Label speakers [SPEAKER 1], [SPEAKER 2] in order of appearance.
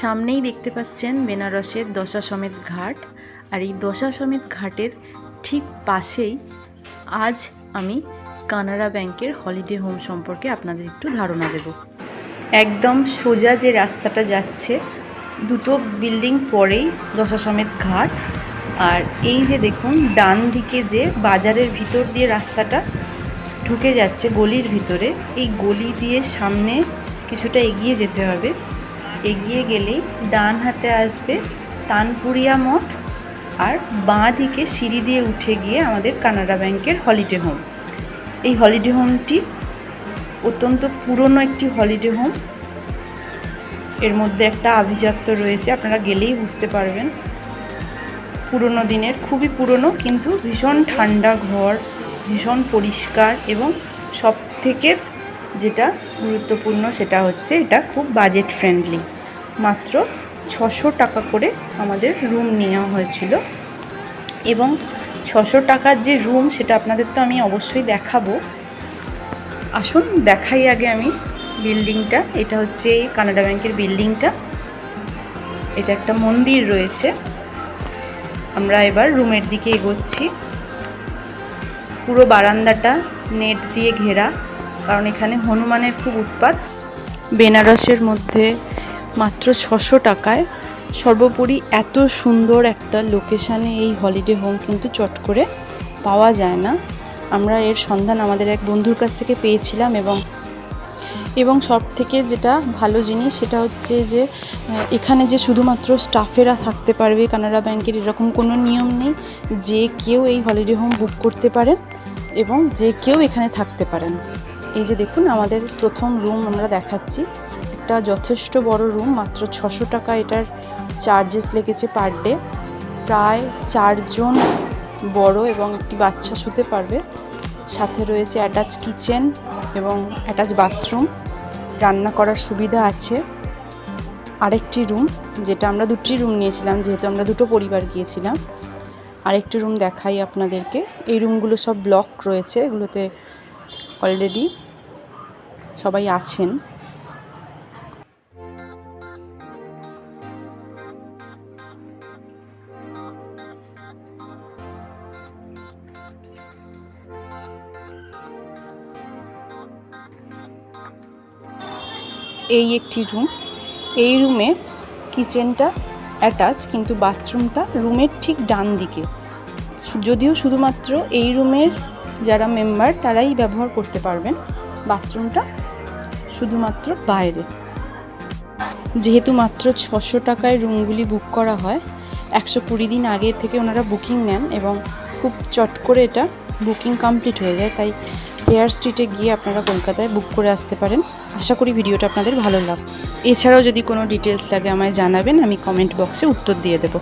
[SPEAKER 1] সামনেই দেখতে পাচ্ছেন বেনারসের দশা সমেত ঘাট। আর এই দশা সমেত ঘাটের ঠিক পাশেই আজ আমি কানাড়া ব্যাংকের হলিডে হোম সম্পর্কে আপনাদের একটু ধারণা দেব। একদম সোজা যে রাস্তাটা যাচ্ছে, দুটো বিল্ডিং পরেই দশা সমেত ঘাট। আর এই যে দেখুন, ডান দিকে যে বাজারের ভিতর দিয়ে রাস্তাটা ঢুকে যাচ্ছে গলির ভিতরে, এই গলি দিয়ে সামনে কিছুটা এগিয়ে যেতে হবে। এগিয়ে গেলেই ডান হাতে আসবে তানপুরিয়া মঠ আর বাঁ দিকে সিঁড়ি দিয়ে উঠে গিয়ে আমাদের কানাডা ব্যাংকের হলিডে হোম। এই হলিডে হোমটি অত্যন্ত পুরনো একটি হলিডে হোম। এর মধ্যে একটা আভিজাত্য রয়েছে, আপনারা গেলেই বুঝতে পারবেন। পুরনো দিনের, খুবই পুরনো কিন্তু ভীষণ ঠান্ডা ঘর, ভীষণ পরিষ্কার এবং সব থেকে যেটা গুরুত্বপূর্ণ সেটা হচ্ছে এটা খুব বাজেট ফ্রেন্ডলি মাত্র ছশো টাকা করে আমাদের রুম নেওয়া হয়েছিল। এবং ছশো টাকার যে রুম সেটা আপনাদের তো আমি অবশ্যই দেখাবো। আসুন দেখাই আগে আমি বিল্ডিংটা এটা হচ্ছে কানাডা ব্যাংকের বিল্ডিংটা এটা একটা মন্দির রয়েছে। আমরা এবার রুমের দিকে এগোচ্ছি। পুরো বারান্দাটা নেট দিয়ে ঘেরা। কারণ এখানে হনুমানের খুব উৎপাত। বেনারসের মধ্যে মাত্র ছশো টাকায়। সর্বোপরি এত সুন্দর একটা লোকেশানে এই হলিডে হোম কিন্তু চট করে পাওয়া যায় না। আমরা এর সন্ধান আমাদের এক বন্ধুর কাছ থেকে পেয়েছিলাম এবং এবং সব থেকে যেটা ভালো জিনিস সেটা হচ্ছে যে এখানে যে শুধুমাত্র স্টাফেরা থাকতে পারবে, কানাডা ব্যাংকের এরকম কোনো নিয়ম নেই যে কেউ এই হলিডে হোম বুক করতে পারেন এবং যে কেউ এখানে থাকতে পারেন এই যে দেখুন, আমাদের প্রথম রুম আমরা দেখাচ্ছি। একটা যথেষ্ট বড় রুম মাত্র ছশো টাকা এটার চার্জেস লেগেছে পার ডে প্রায় চারজন বড় এবং একটি বাচ্চা শুতে পারবে। সাথে রয়েছে অ্যাটাচ কিচেন এবং অ্যাটাচ বাথরুম রান্না করার সুবিধা আছে। আরেকটি রুম যেটা আমরা দুটি রুম নিয়েছিলাম, যেহেতু আমরা দুটো পরিবার গিয়েছিলাম। আরেকটি রুম দেখাই আপনাদেরকে। এই রুমগুলো সব ব্লক রয়েছে, এগুলোতে অলরেডি সবাই আছেন। এই একটি রুম এই রুমে কিচেনটা অ্যাটাচ কিন্তু বাথরুমটা রুমের ঠিক ডান দিকে। যদিও শুধুমাত্র এই রুমের যারা মেম্বার তারাই ব্যবহার করতে পারবেন। বাথরুমটা শুধুমাত্র বাইরে। যেহেতু মাত্র ছশো টাকায় রুমগুলি বুক করা হয়, একশো কুড়ি দিন আগে থেকে ওনারা বুকিং নেন এবং খুব চট করে এটা বুকিং কমপ্লিট হয়ে যায়। তাই হেয়ার স্ট্রিটে গিয়ে আপনারা কলকাতায় বুক করে আসতে পারেন। আশা করি ভিডিওটা আপনাদের ভালো লাগবে এছাড়াও যদি কোনো ডিটেলস লাগে আমায় জানাবেন, আমি কমেন্ট বক্সে উত্তর দিয়ে দেবো।